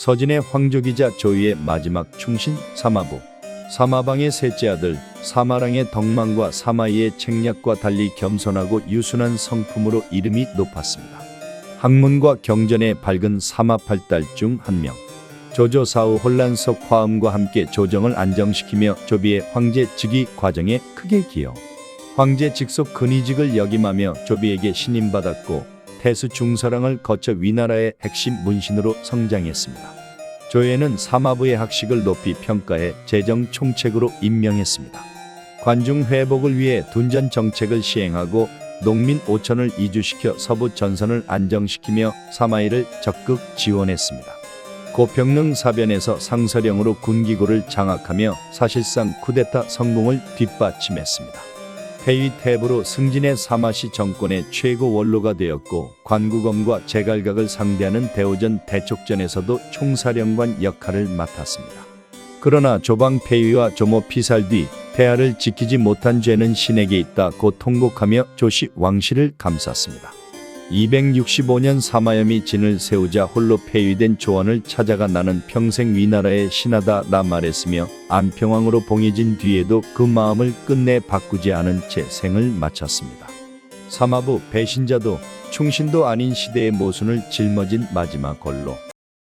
서진의 황족이자 조유의 마지막 충신 사마부 사마방의 셋째 아들 사마랑의 덕망과 사마이의 책략과 달리 겸손하고 유순한 성품으로 이름이 높았습니다. 학문과 경전에 밝은 사마팔달 중 한 명. 조조 사후 혼란 속 화음과 함께 조정을 안정시키며 조비의 황제 즉위 과정에 크게 기여. 황제 직속 근위직을 역임하며 조비에게 신임받았고 태수 중서랑을 거쳐 위나라의 핵심 문신으로 성장했습니다. 조예는 사마부의 학식을 높이 평가해 재정 총책으로 임명했습니다. 관중 회복을 위해 둔전 정책을 시행하고 농민 5천을 이주시켜 서부 전선을 안정시키며 사마이를 적극 지원했습니다. 고평릉 사변에서 상서령으로 군기고를 장악하며 사실상 쿠데타 성공을 뒷받침했습니다. 태위 태부로 승진의 사마시 정권의 최고 원로가 되었고 관구검과 제갈각을 상대하는 대오전 대촉전에서도 총사령관 역할을 맡았습니다. 그러나 조방 폐위와 조모 피살 뒤 폐하를 지키지 못한 죄는 신에게 있다 고 통곡하며 조시 왕실을 감쌌습니다. 265년 사마염이 진을 세우자 홀로 폐위된 조원을 찾아가 나는 평생 위 나라의 신하다 라 말했으며 안평왕으로 봉해진 뒤에도 그 마음을 끝내 바꾸지 않은 채 생을 마쳤습니다. 사마부 배신자도 충신도 아닌 시대의 모순을 짊어진 마지막 걸로